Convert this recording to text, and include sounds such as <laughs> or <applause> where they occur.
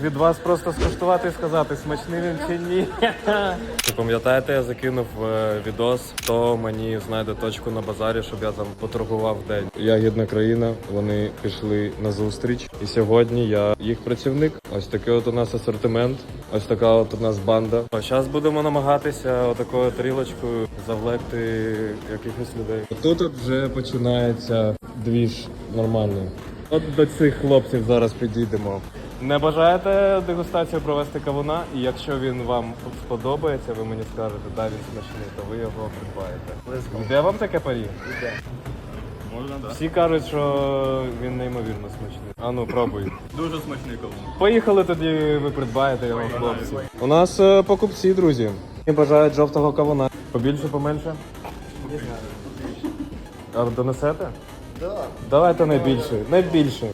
від вас просто скуштувати і сказати, смачний він чи ні. Ви пам'ятаєте, я закинув е, відос, хто мені знайде точку на базарі, щоб я там поторгував в день. Ягідна країна, вони пішли на зустріч. І сьогодні я їх працівник. Ось такий от у нас асортимент, ось така от у нас банда. А зараз будемо намагатися отакою тарілочкою завлекти якихось людей. Тут от вже починається двіж нормальний. От до цих хлопців зараз підійдемо. Не бажаєте дегустацію провести кавуна, і якщо він вам сподобається, ви мені скажете, да, він смачний, то ви його придбаєте. Де вам таке парі? Можна, так. Всі кажуть, що він неймовірно смачний. А ну, пробуй. <laughs> Дуже смачний кавун. Поїхали тоді, ви придбаєте його, хлопці. У нас е, покупці, друзі. І бажають жовтого кавуна. Побільше, поменше? А донесете? Да. Давайте найбільше. Найбільше.